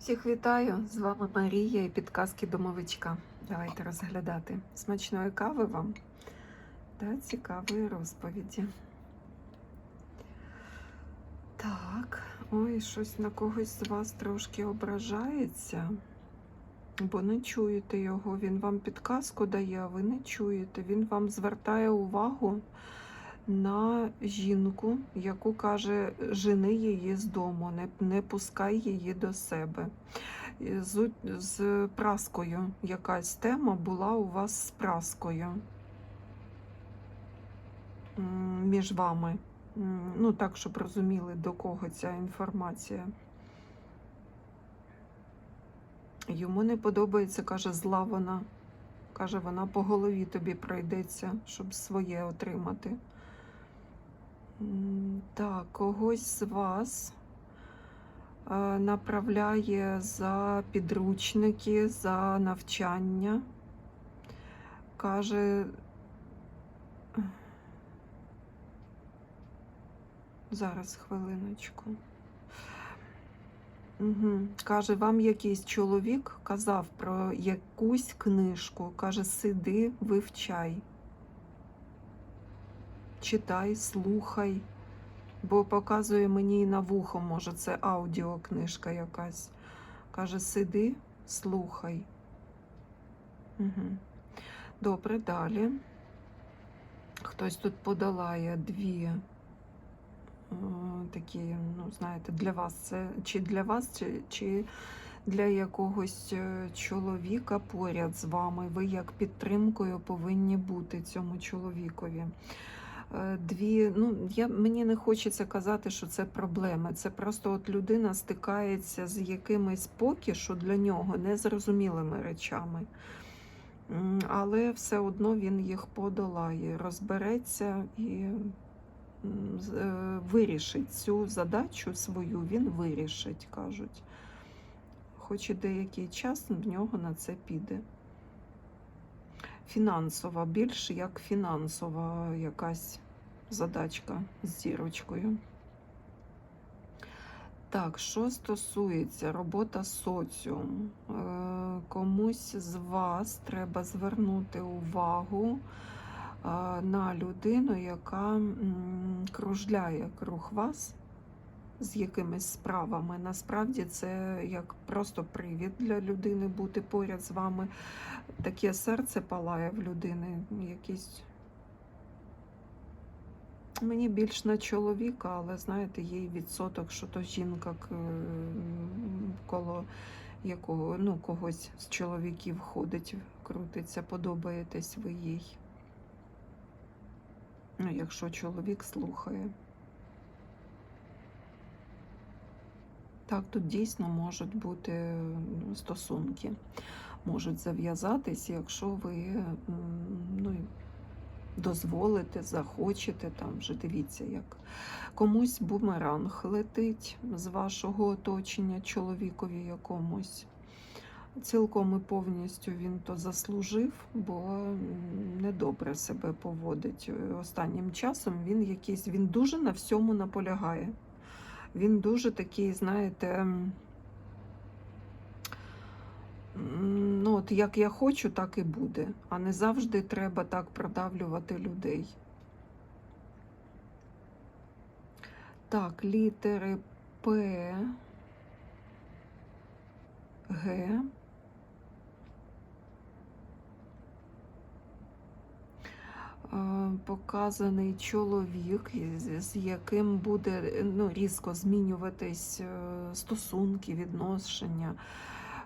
Всіх вітаю! З вами Марія і підказки домовичка. Давайте розглядати. Смачної кави вам та цікавої розповіді. Так, ой, щось на когось з вас трошки ображається, бо не чуєте його. Він вам підказку дає, а ви не чуєте. Він вам звертає увагу на жінку, яку каже, жени її з дому, не, не пускай її до себе. З, з праскою якась тема була у вас з праскою між вами. Ну, так, щоб розуміли, до кого ця інформація. Йому не подобається, каже, зла вона. Каже, вона по голові тобі пройдеться, щоб своє отримати. Так, когось з вас е, направляє за підручники, за навчання. Каже, зараз хвилиночку. Угу. Каже, вам якийсь чоловік казав про якусь книжку. Каже, сиди, вивчай. Читай, слухай, бо показує мені і на вухо, може, це аудіокнижка якась. Каже, сиди, слухай. Угу. Добре, далі. Хтось тут подолає дві е, такі, ну, знаєте, для вас це чи для вас, чи, чи для якогось е, чоловіка поряд з вами. Ви як підтримкою повинні бути цьому чоловікові. Е, Дві, ну я мені не хочеться казати, що це проблеми. Це просто от людина стикається з якимись поки що для нього незрозумілими речами. Але все одно він їх подолає, розбереться і е, вирішить цю задачу свою, він вирішить, кажуть. Хоч і деякий час в нього на це піде. Фінансова, більш як фінансова якась задачка з зірочкою. Так, що стосується робота соціум, е, комусь з вас треба звернути увагу е, на людину, яка кружляє круг вас з якимись справами. Насправді це як просто привід для людини бути поряд з вами. Таке серце палає в людини, якісь. Мені більш на чоловіка, але знаєте, є відсоток, що то жінка коло якого ну, когось з чоловіків ходить, крутиться, подобаєтесь ви їй. Ну, якщо чоловік слухає. Так, тут дійсно можуть бути ну, стосунки, можуть зав'язатись, якщо ви ну, дозволите, захочете, там вже дивіться, як комусь бумеранг летить з вашого оточення, чоловікові якомусь. Цілком і повністю він то заслужив, бо недобре себе поводить. Останнім часом він якийсь, він дуже на всьому наполягає. Він дуже такий, знаєте, ну от як я хочу, так і буде. А не завжди треба так продавлювати людей. Так, літери П, Г. Е, Показаний чоловік, з- яким буде ну, різко змінюватись е, стосунки, відношення.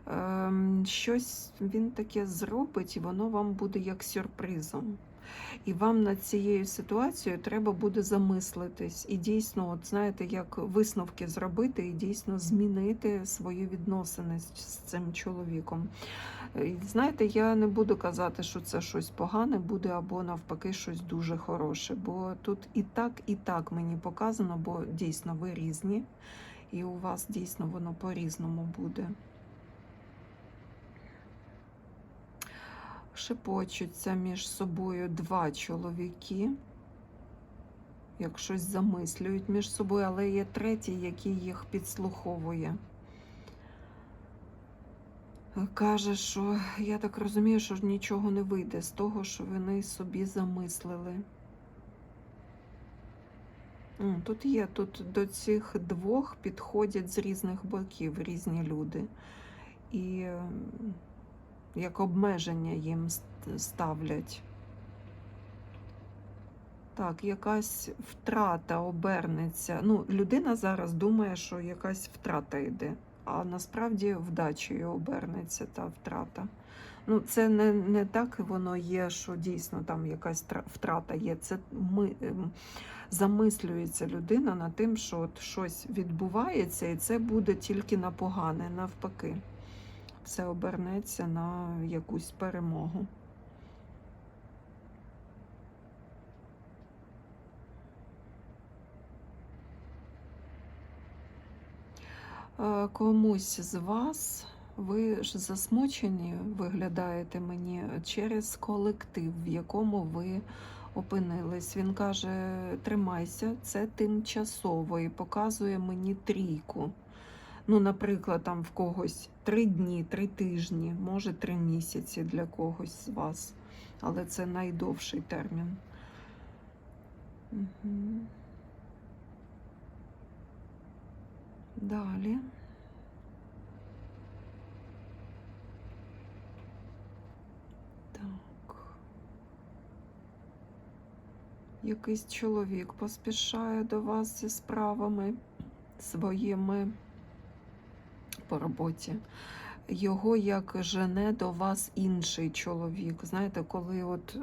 Ем, Щось він таке зробить, і воно вам буде як сюрпризом. І вам над цією ситуацією треба буде замислитись і дійсно, от знаєте, як висновки зробити і дійсно змінити свої відносини з цим чоловіком. Е, Знаєте, я не буду казати, що це щось погане буде або навпаки щось дуже хороше, бо тут і так, і так мені показано, бо дійсно ви різні, і у вас дійсно воно по-різному буде. Шепочуться між собою два чоловіки, як щось замислюють між собою, але є третій, який їх підслуховує. Каже, що я так розумію, що нічого не вийде з того, що вони собі замислили. Тут є, тут до цих двох підходять з різних боків різні люди. І як обмеження їм ставлять. Так, якась втрата обернеться. Ну, людина зараз думає, що якась втрата йде, а насправді вдачею обернеться та втрата. Ну, це не, не так воно є, що дійсно там якась втрата є. Це ми, ем, замислюється людина над тим, що от щось відбувається, і це буде тільки на погане, навпаки. Все обернеться на якусь перемогу. Е, Комусь з вас ви ж засмучені виглядаєте мені через колектив, в якому ви опинились. Він каже: тримайся, це тимчасово і показує мені трійку. Ну, наприклад, там в когось три дні, три тижні, може три місяці для когось з вас, але це найдовший термін. Угу. Далі. Так. Якийсь чоловік поспішає до вас зі справами своїми по роботі. Його як жене до вас інший чоловік. Знаєте, коли от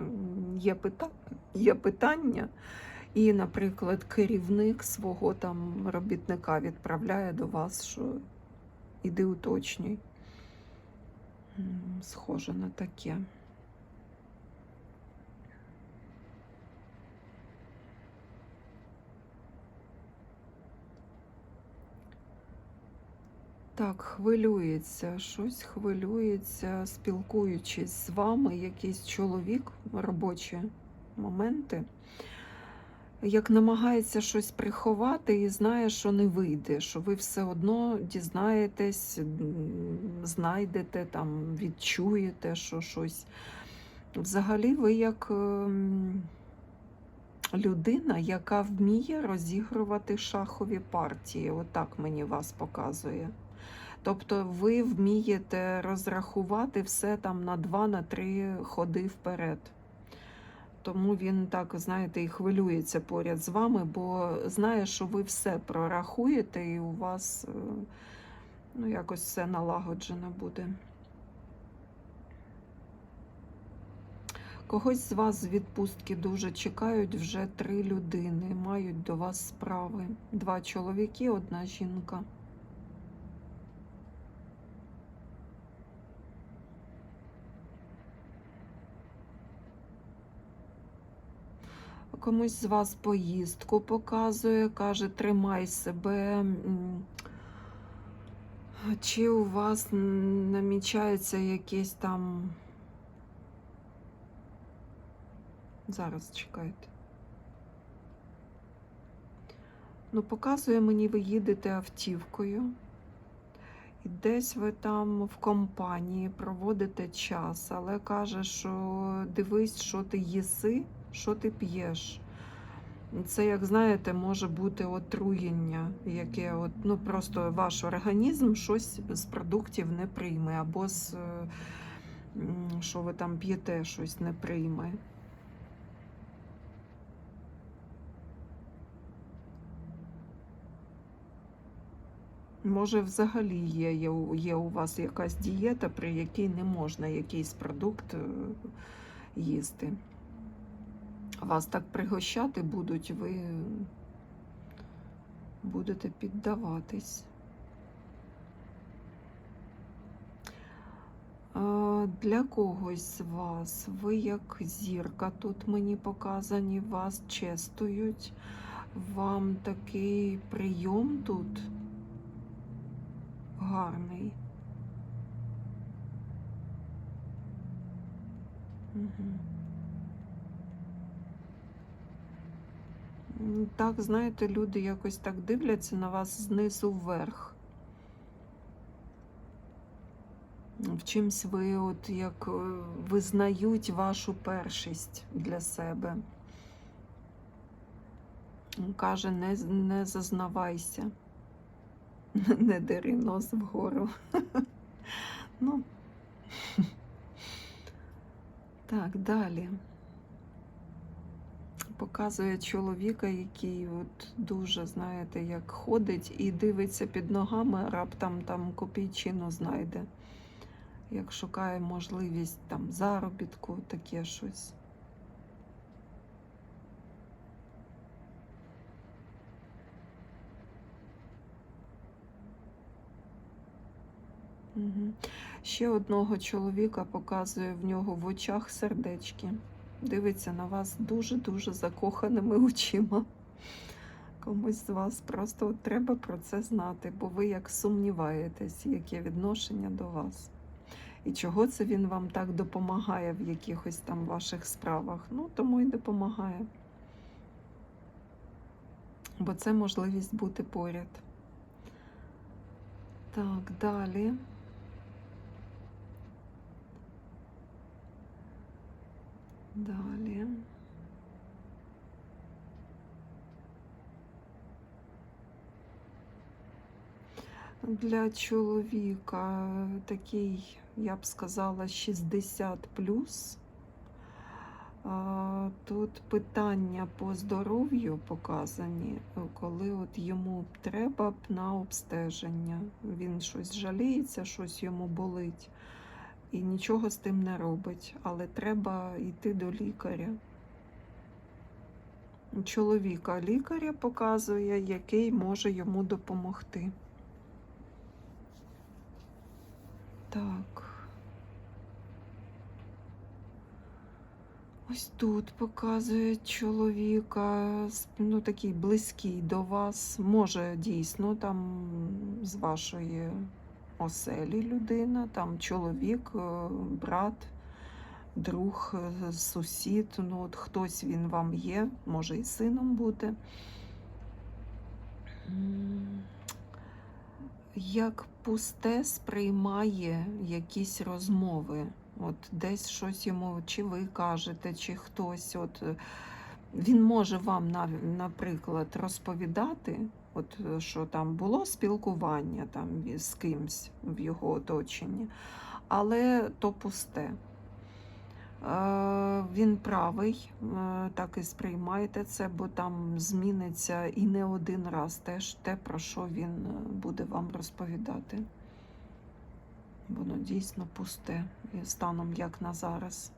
є, пита... є питання, і, наприклад, керівник свого там робітника відправляє до вас, що іди уточнюй. Схоже на таке. Так, хвилюється, щось хвилюється, спілкуючись з вами, якийсь чоловік, робочі моменти, як намагається щось приховати і знає, що не вийде, що ви все одно дізнаєтесь, знайдете, там, відчуєте, що щось. Взагалі, ви як ем, людина, яка вміє розігрувати шахові партії. Отак мені вас показує. Тобто ви вмієте розрахувати все там на два, на три ходи вперед. Тому він так, знаєте, і хвилюється поряд з вами, бо знає, що ви все прорахуєте, і у вас е, ну, якось все налагоджено буде. Когось з вас з відпустки дуже чекають вже три людини, мають до вас справи. Два чоловіки, одна жінка. Комусь з вас поїздку показує, каже, тримай себе. Чи у вас намічається якесь там. Зараз чекайте. Ну, показує мені, ви їдете автівкою. І десь ви там в компанії проводите час, але каже, що дивись, що ти їси, що ти п'єш. Це, як знаєте, може бути отруєння, яке от, ну, просто ваш організм щось з продуктів не прийме, або з що ви там п'єте, щось не прийме. Може, взагалі є, є, є у вас якась дієта, при якій не можна якийсь продукт е, їсти. Вас так пригощати будуть, ви будете піддаватись. Для когось з вас, ви як зірка тут мені показані, вас честують, вам такий прийом тут гарний. Угу. Так, знаєте, люди якось так дивляться на вас знизу вверх. В чимсь ви от як е, визнають вашу першість для себе. Каже, не, не зазнавайся, не дери нос вгору. Ну, так, далі. Показує чоловіка, який от дуже, знаєте, як ходить і дивиться під ногами, раптом там копійчину знайде. Як шукає можливість там заробітку, таке щось. Угу. Ще одного чоловіка показує в нього в очах сердечки. Дивиться на вас дуже-дуже закоханими очима. Комусь з вас просто треба про це знати, бо ви як сумніваєтесь, яке відношення до вас. І чого це він вам так допомагає в якихось там ваших справах? Ну, тому і допомагає. Бо це можливість бути поряд. Так, далі. Далі. Для чоловіка такий, я б сказала, 60 плюс. Тут питання по здоров'ю показані, коли от йому треба б на обстеження. Він щось жаліється, щось йому болить і нічого з тим не робить, але треба йти до лікаря. Чоловіка лікаря показує, який може йому допомогти. Так. Ось тут показує чоловіка, ну такий близький до вас. Може дійсно там з вашої оселі людина, там чоловік, е, брат, друг, е, сусід. Ну, от хтось він вам є, може і сином бути. Як пусте сприймає якісь розмови. От десь щось йому, чи ви кажете, чи хтось. От е, він може вам, наприклад, розповідати, от е, що там було спілкування там з кимсь в його оточенні, але то пусте. Е, Він правий, е, так і сприймайте це, бо там зміниться і не один раз теж те, про що він буде вам розповідати. Воно дійсно пусте станом як на зараз.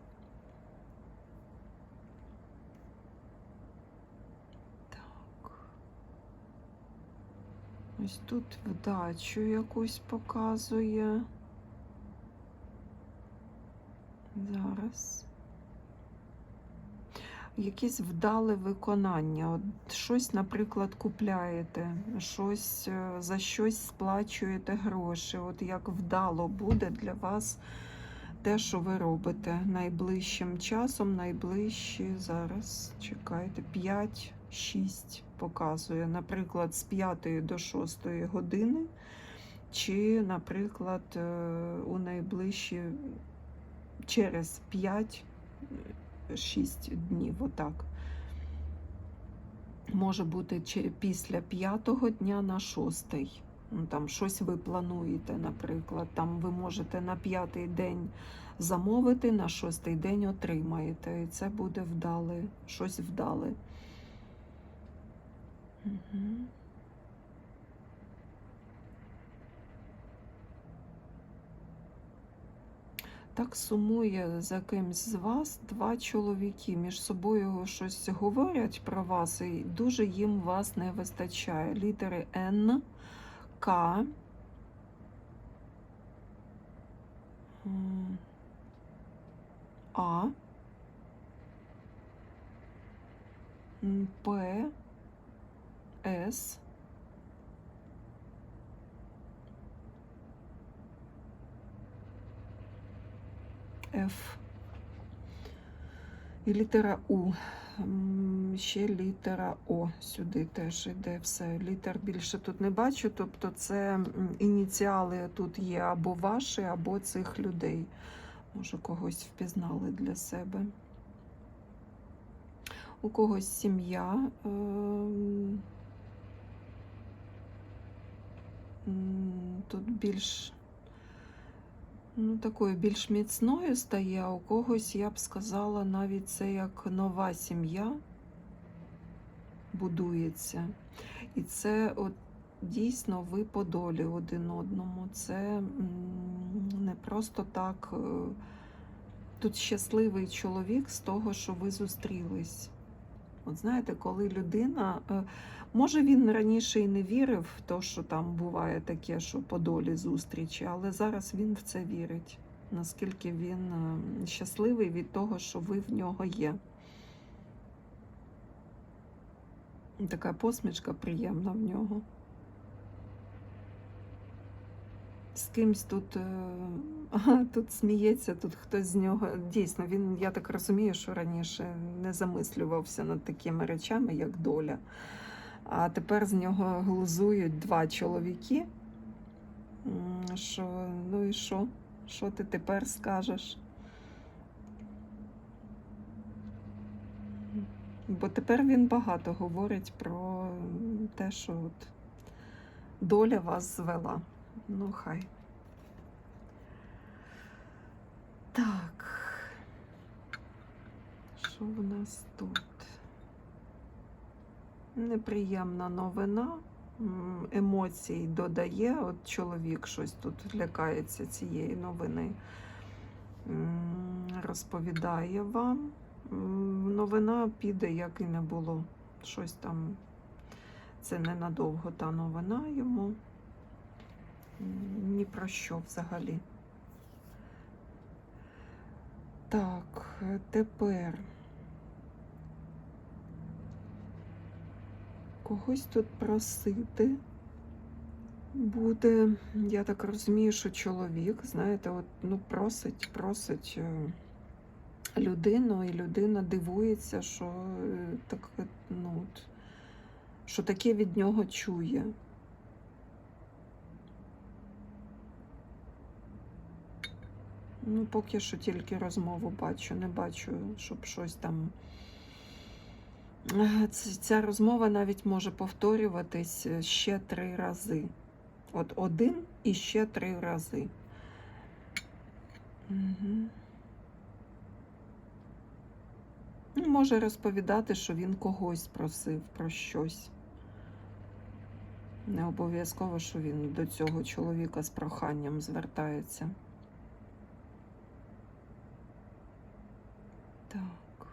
Ось тут вдачу якусь показує. Зараз. Якесь вдале виконання. От щось, наприклад, купляєте, щось, е, за щось сплачуєте гроші. От як вдало буде для вас те, що ви робите найближчим часом, найближчі зараз, чекайте, 5-6 показує. Наприклад, з 5 до 6 години, чи, наприклад, е, у найближчі через 5 6 днів, отак. Може бути після п'ятого дня на шостий. Ну, Там щось ви плануєте, наприклад. Там ви можете на п'ятий день замовити, на шостий день отримаєте. І це буде вдале, щось вдале. Так сумує за кимсь з вас два чоловіки. Між собою щось говорять про вас, і дуже їм вас не вистачає. Літери Н, К. А. П. С. Ф і літера У. Ще літера О сюди теж йде все. Літер більше тут не бачу. Тобто це ініціали тут є або ваші, або цих людей. Може, когось впізнали для себе. У когось сім'я. ем, м, Тут більш ну, такою більш міцною стає, а у когось, я б сказала, навіть це як нова сім'я будується. І це от дійсно ви по долі один одному. Це не просто так. е, Тут щасливий чоловік з того, що ви зустрілись. От знаєте, коли людина, е, може він раніше і не вірив в те, що там буває таке, що по долі зустрічі, але зараз він в це вірить. Наскільки він е, щасливий від того, що ви в нього є. Така посмішка приємна в нього. З кимсь тут, е, тут сміється, тут хтось з нього. Дійсно, він, я так розумію, що раніше не замислювався над такими речами, як доля. А тепер з нього глузують два чоловіки. Що, ну і що? Що ти тепер скажеш? Бо тепер він багато говорить про те, що от доля вас звела. Ну, хай. Так. Що в нас тут? Неприємна новина. Емоцій додає. От чоловік щось тут лякається цієї новини. Розповідає вам. Новина піде, як і не було. Щось там. Це ненадовго та новина йому. Ні про що взагалі. Так, тепер. Когось тут просити буде. Я так розумію, що чоловік, знаєте, от, ну, просить, просить е, людину, і людина дивується, що е, так, ну, що таке від нього чує. Ну, поки що тільки розмову бачу, не бачу, щоб щось там. Ця розмова навіть може повторюватись е, ще три рази. От один і ще три рази. Угу. Може розповідати, що він когось просив про щось. Не обов'язково, що він до цього чоловіка з проханням звертається. Так.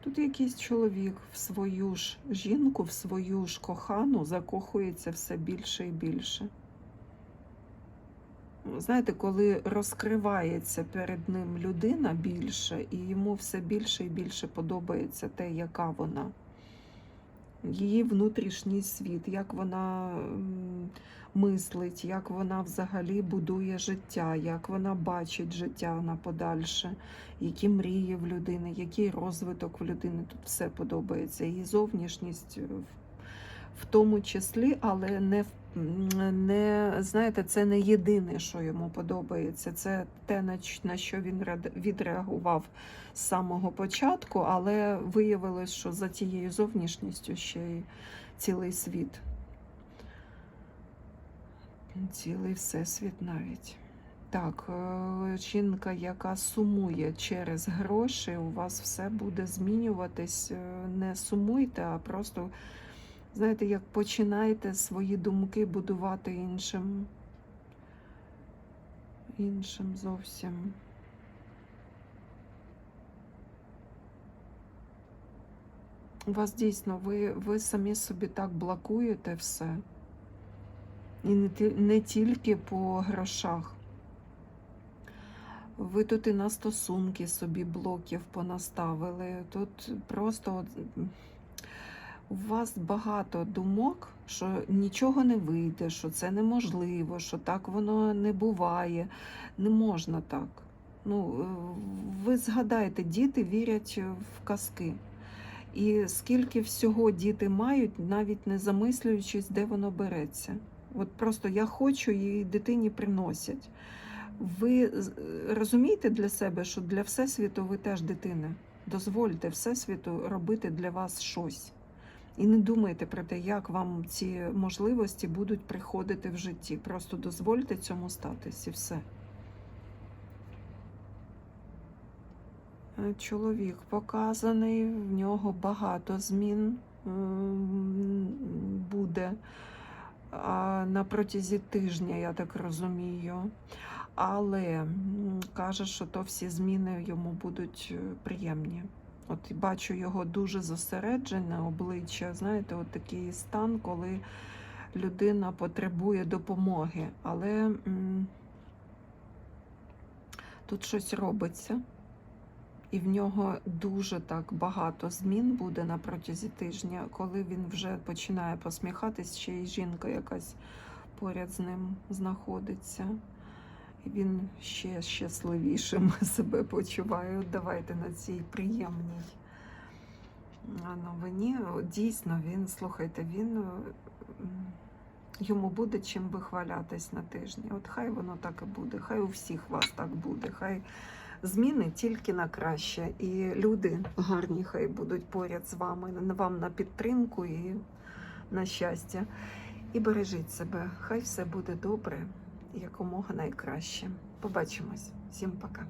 Тут якийсь чоловік в свою ж жінку, в свою ж кохану закохується все більше і більше. Знаєте, коли розкривається перед ним людина більше, і йому все більше і більше подобається те, яка вона, її внутрішній світ, як вона мислить, як вона взагалі будує життя, як вона бачить життя на подальше, які мрії в людини, який розвиток в людини. Тут все подобається. Її зовнішність в, тому числі, але не не знаєте, це не єдине, що йому подобається. Це те, на що він відреагував з самого початку, але виявилось, що за тією зовнішністю ще й цілий світ. Цілий всесвіт навіть. Так, е, жінка, яка сумує через гроші, у вас все буде змінюватись. Е, Не сумуйте, а просто, знаєте, як починаєте свої думки будувати іншим. Іншим зовсім. У вас дійсно, ви, ви самі собі так блокуєте все. І не, не тільки по грошах. Ви тут і на стосунки собі блоків понаставили. Тут просто от, у вас багато думок, що нічого не вийде, що це неможливо, що так воно не буває. Не можна так. Ну, е, ви згадайте, діти вірять в казки. І скільки всього діти мають, навіть не замислюючись, де воно береться. От просто я хочу і дитині приносять. Ви розумієте для себе, що для Всесвіту ви теж дитина. Дозвольте Всесвіту робити для вас щось. І не думайте про те, як вам ці можливості будуть приходити в житті. Просто дозвольте цьому статись і все. Е, Чоловік показаний, в нього багато змін буде на протязі тижня, я так розумію. Але каже, що то всі зміни йому будуть е, приємні. От бачу його дуже зосереджене обличчя. Знаєте, от такий стан, коли людина потребує допомоги, але м, тут щось робиться. І в нього дуже так багато змін буде на протязі тижня, коли він вже починає посміхатись, ще й жінка якась поряд з ним знаходиться. Він ще щасливішим себе почуває. Давайте на цій приємній новині. Дійсно, він, слухайте, він е, йому буде чим вихвалятись на тижні. От хай воно так і буде, хай у всіх вас так буде. Хай зміни тільки на краще. І люди гарні хай будуть поряд з вами, вам на підтримку і на щастя. І бережіть себе. Хай все буде добре якомога найкраще. Побачимось. Всім пока.